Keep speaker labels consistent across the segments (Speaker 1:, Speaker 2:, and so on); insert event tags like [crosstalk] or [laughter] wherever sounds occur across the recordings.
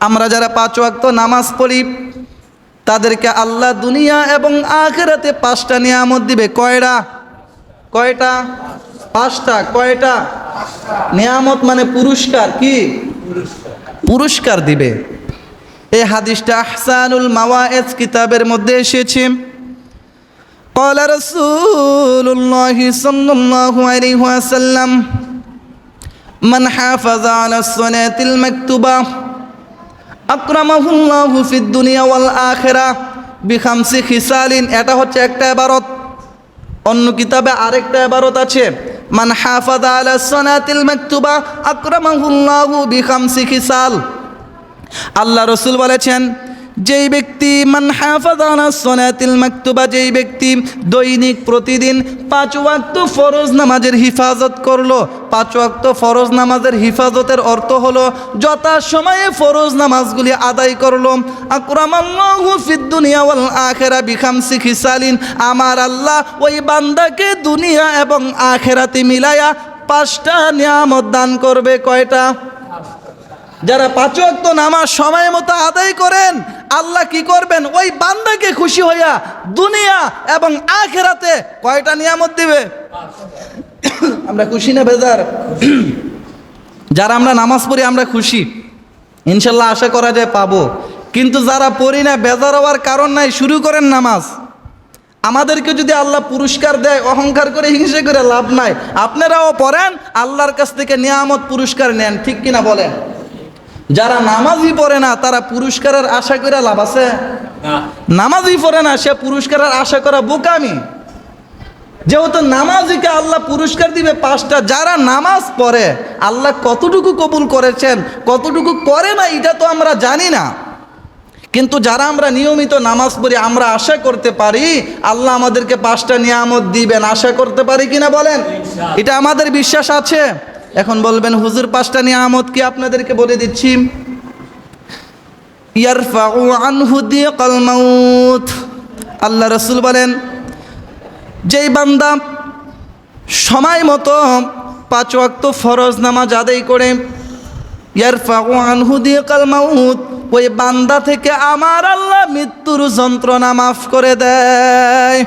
Speaker 1: আমরা যারা পাঁচ ওয়াক্ত নামাজ পড়ি তাদেরকে আল্লাহ দুনিয়া এবং আখেরাতে পাঁচটা নিয়ামত দিবে কয়টা কয়টা পাঁচটা কয়টা নিয়ামত মানে পুরস্কার কি পুরস্কার দিবে এই হাদিসটা আহসানুল মাওয়ায়েজ কিতাবের মধ্যে এসেছে قال رسول الله صلى الله عليه وسلم من حافظ على الصلاة المكتوبة আক্রামাহুল্লাহু ফিদ দুনিয়া ওয়াল আখেরা বিখামসি খিসালিন, এটা হচ্ছে একটা এবারত অন্য কিতাবে আরেকটা এবারত আছে, মান হাফাদা আলা সনাতিল মাকতুবা আক্রামাহুল্লাহু বিখামসি খিসাল। আল্লাহ রসুল বলেছেন যেই ব্যক্তি মান হাফাজানা সনাতিল মাকতুবা, যেই ব্যক্তি দৈনিক প্রতিদিন পাঁচ ওয়াক্ত ফরজ নামাজের হিফাজত করল, পাঁচ ওয়াক্ত ফরজ নামাজের হিফাজতের অর্থ হলো যথা সময়ে ফরজ নামাজগুলি আদায় করল। আকরামাল্লাহু ফিদ দুনিয়া ওয়াল আখিরা বিখামসি খিসালিন, আমার আল্লাহ ওই বান্দাকে দুনিয়া এবং আখেরাতে মিলায়া পাঁচটা নিয়ামত দান করবে কয়টা? যারা পাঁচ নামাজ সময় মতো আদায় করেন আল্লাহ কি করবেন? ওই বান্দাকে খুশি হইয়া দুনিয়া এবং আখেরাতে কয়টা নিয়ামত দিবে? আমরা খুশি না বেজার? যারা আমরা নামাজ পড়ি, আমরা খুশি। ইনশাল্লাহ আশা করা যায় পাবো। কিন্তু যারা পড়ি না, বেজার হওয়ার কারণ নাই, শুরু করেন নামাজ। আমাদেরকে যদি আল্লাহ পুরস্কার দেয়, অহংকার করে, হিংসে করে লাভ নাই। আপনারাও পড়েন, আল্লাহর কাছ থেকে নিয়ামত পুরস্কার নেন, ঠিক কিনা বলেন? যারা নামাজই পড়ে না তারা পুরস্কারের আশা করে লাভ আছে? নামাজই পড়ে না সে পুরস্কারের আশা করা বোকামি। যেহেতু নামাজিকে আল্লাহ পুরস্কার দিবে পাঁচটা যারা নামাজ পড়ে আল্লাহ কতটুকু কবুল করেছেন কতটুকু করে না এটা তো আমরা জানি না। কিন্তু যারা আমরা নিয়মিত নামাজ পড়ি আমরা আশা করতে পারি আল্লাহ আমাদেরকে পাঁচটা নিয়ামত দিবেন। আশা করতে পারি কিনা বলেন? এটা আমাদের বিশ্বাস আছে? এখন বলবেন, হুজুর, পাঁচটা নিয়ামত কি আপনাদেরকে বলে দিচ্ছি? ইয়ারফাউ আনহু দিয়াকাল মাউত। আল্লাহ রসুল বলেন, যেই বান্দা সময় মতো পাঁচ ওয়াক্ত ফরজ নামাজ আদায় করে, ইয়ারফাউ আনহু দিয়াকাল মাউত, ওই বান্দা থেকে আমার আল্লাহ মৃত্যুর যন্ত্রণা মাফ করে দেয়।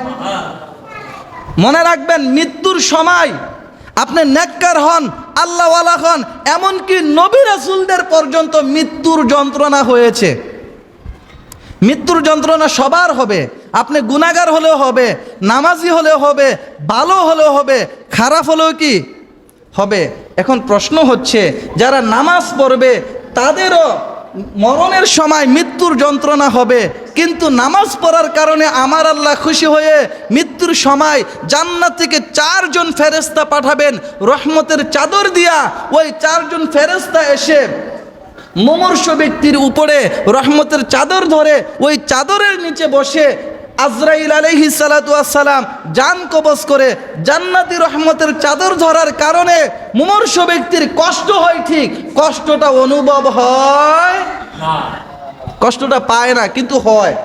Speaker 1: মনে রাখবেন, মৃত্যুর সময় আপনি নেককার হন আল্লাহওয়ালা হন, এমনকি নবী রাসুলদের পর্যন্ত মৃত্যুর যন্ত্রণা হয়েছে। মৃত্যুর যন্ত্রণা সবার হবে। আপনি গুণাগার হলেও হবে, নামাজি হলেও হবে, ভালো হলেও হবে, খারাপ হলেও কি হবে? এখন প্রশ্ন হচ্ছে, যারা নামাজ পড়বে, তাদেরও মরণের সময় মৃত্যুর যন্ত্রণা হবে, কিন্তু নামাজ পড়ার কারণে আমার আল্লাহ খুশি হয়ে মৃত্যুর সময় জান্নাত থেকে চারজন ফেরেস্তা পাঠাবেন, রহমতের চাদর দিয়া ওই চারজন ফেরেস্তা এসে মমর্ষ ব্যক্তির উপরে রহমতের চাদর ধরে ওই চাদরের নিচে বসে আজরাইল আলহি সালাম জান কবজ করে জান্নাতি রহমতের চাদর ধরার কারণে মুমূর্ষ ব্যক্তির কষ্ট হয় ঠিক, কষ্টটা অনুভব হয়। কষ্টটা পায় না, কিন্তু হয়।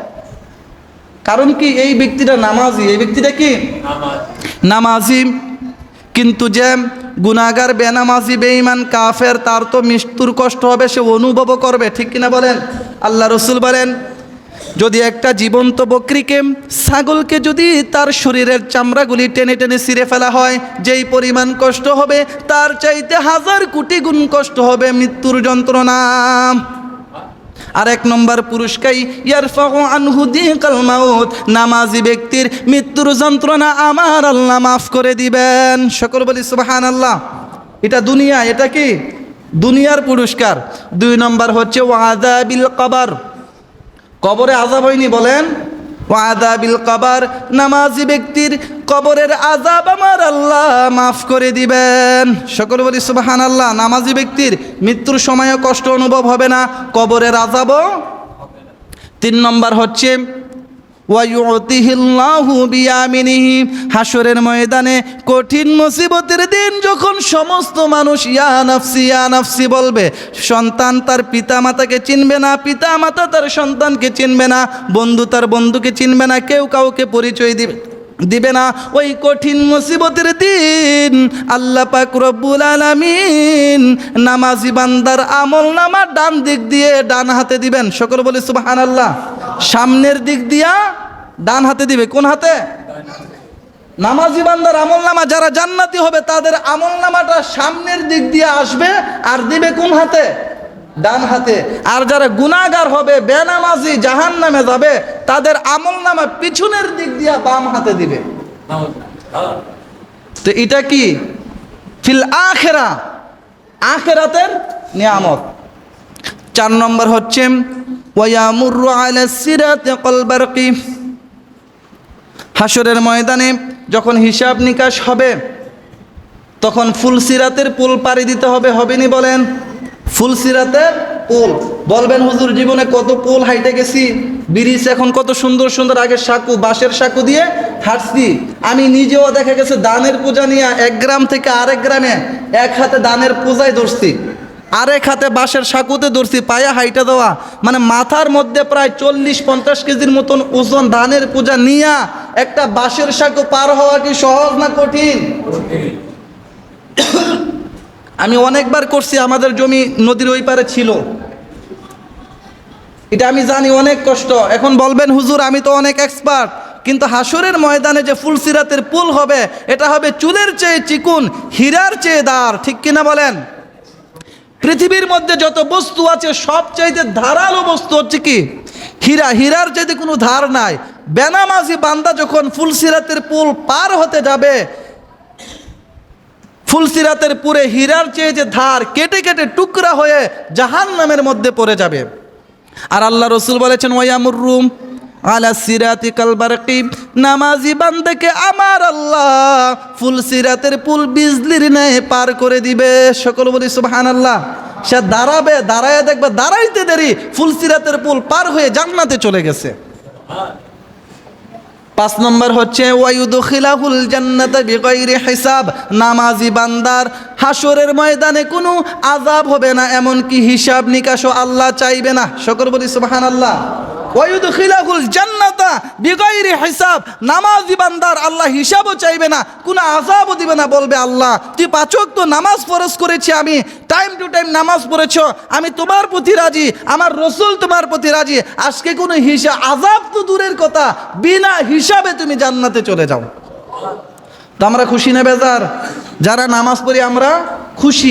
Speaker 1: কারণ কি এই ব্যক্তিটা নামাজি, এই ব্যক্তিটা কি? নামাজি। কিন্তু যে গুনাগার বেনামাজি, বেঈমান, কাফের, তার তো মৃত্যুর কষ্ট হবে, সে অনুভবও করবে, ঠিক কিনা বলেন? আল্লাহ রসুল বলেন যদি একটা জীবন্ত বকরিকে, ছাগলকে যদি তার শরীরের চামড়াগুলি টেনে টেনে ছিঁড়ে ফেলা হয়, যেই পরিমাণ কষ্ট হবে, তার চাইতে হাজার কোটি গুণ কষ্ট হবে মৃত্যুর যন্ত্রণা। আর এক নম্বর পুরস্কার ইয়ারফাউ আনহু দিকাল নামাজি ব্যক্তির মৃত্যুর যন্ত্রণা আমার আল্লাহ মাফ করে দিবেন। সকল বলি সুবহান আল্লাহ এটা দুনিয়া, এটা কি? দুনিয়ার পুরস্কার। দুই নম্বর হচ্ছে ওয়াদাবিল কবর। কবরে আজাব হয়নি বলেন? আদাবিল কবার, নামাজি ব্যক্তির কবরের আজাব আমার আল্লাহ মাফ করে দিবেন। সকল বলি সুবাহান আল্লাহ নামাজি ব্যক্তির মৃত্যুর সময়ও কষ্ট অনুভব হবে না, কবরের আজাবও তিন নম্বর হচ্ছে হাসরের ময়দানে কঠিন মুসিবতের দিন যখন সমস্ত মানুষ, ইয়া নাফসি ইয়া নাফসি বলবে, সন্তান তার পিতা মাতাকে চিনবে না পিতা মাতা তার সন্তানকে চিনবে না, বন্ধু তার বন্ধুকে চিনবে না, কেউ কাউকে পরিচয় দিবে দিবে না। ওই কঠিন মুসিবতের দিন আল্লাহ পাক রব্বুল আলামিন নামাজি বান্দার আমল নামা ডান দিক দিয়ে ডান হাতে দিবেন। সকল বলি সুবহানাল্লাহ। সামনের দিক দিয়া ডান হাতে দিবে। কোন হাতে? নামাজি বান্দার আমল নামা যারা জান্নাতি হবে, তাদের আমল নামাটা সামনের দিক দিয়ে আসবে আর দিবে কোন হাতে? ডান হাতে। আর যারা গুনাগার হবে, বেনামাজি জাহান নামে যাবে, তাদের আমল নামা পিছনের দিক দিয়ে বাম হাতে দিবে। তো এটা কি? ফিল আখেরা। আখেরাতের নিয়ামত। চার নম্বর হচ্ছে ওয়ামুরু আলা সিরাতে কলবারকি হাসরের ময়দানে যখন হিসাব নিকাশ হবে, তখন ফুলসিরাতের পুল পাড়ি দিতে হবে, হবেনি বলেন? ফুলসিরাতের পুল। বলবেন, হুজুর, জীবনে কত পুল হাইটে গেছি? ব্রিজ এখন কত সুন্দর সুন্দর, আগে সাকু, বাঁশের সাকু দিয়ে হাঁটছি। আমি নিজেও দেখা গেছে দানের পূজা নিয়ে এক গ্রাম থেকে আরেক গ্রামে এক হাতে দানের পূজায় ধরছি। আরেক হাতে বাঁশের সাকুতে ধরছি, পায়ে হাইটা দেওয়া। মানে মাথার মধ্যে প্রায় চল্লিশ পঞ্চাশ কেজির মতন ওজন ধানের পূজা নিয়া একটা বাঁশের সাকু পার হওয়া কি সহজ না কঠিন? [coughs] আমি অনেকবার করছি, আমাদের জমি নদীর ওই পারে ছিল। এটা আমি জানি, অনেক কষ্ট। এখন বলবেন, হুজুর, আমি তো অনেক এক্সপার্ট কিন্তু হাসরের ময়দানে যে ফুলসিরাতের পুল হবে, এটা হবে চুলের চেয়ে চিকুন, হীরার চেয়ে দাঁড় ঠিক কিনা বলেন? পৃথিবীর মধ্যে যত বস্তু আছে, সব চাইতে ধারালো বস্তু হচ্ছে কি? হীরা। হীরার চাইতে কোনো ধার নাই। বেনামাজি বান্দা যখন ফুলসিরাতের পুল পার হতে যাবে, ফুলসিরাতের পুরে হীরার চেয়ে যে ধার কেটে কেটে টুকরা হয়ে জাহান নামের মধ্যে পড়ে যাবে। আর আল্লাহ রসুল বলেছেন ওয়ামুর রুম আলা সিরাতি কালবারকি নামাজি বান্দাকে আমার আল্লাহ ফুল সিরাতের পুল বিজলির ন্যায় পার করে দিবে। সকল বলি সুবহান আল্লাহ সে দাঁড়াবে, দাঁড়ায় দেখবে, দাঁড়াইতে দেরি, ফুল সিরাতের পুল পার হয়ে জান্নাতে চলে গেছে। পাঁচ নম্বর হচ্ছে, ওয়ায়ুদখিলাহুল জান্নাতা বিগাইরি হিসাব। নামাজি বান্দার হাসরের ময়দানে কোনো আজাব হবে না, এমনকি হিসাব নিকাশও আল্লাহ চাইবে না। সকল বলি, সুবহানাল্লাহ। আল্লাহ হিসাবও চাইবে না দিবে না বলবে আল্লাহ। তুই তো নামাজ করেছি আমি টাইম টু টাইম নামাজ পড়েছ, আমি তোমার প্রতি রাজি, আমার রসুল তোমার প্রতি রাজি। আজকে কোনো হিসাব আজাব তো দূরের কথা, বিনা হিসাবে তুমি জান্নাতে চলে যাও। তো আমরা খুশি না বেজার? যারা নামাজ পড়ি আমরা খুশি।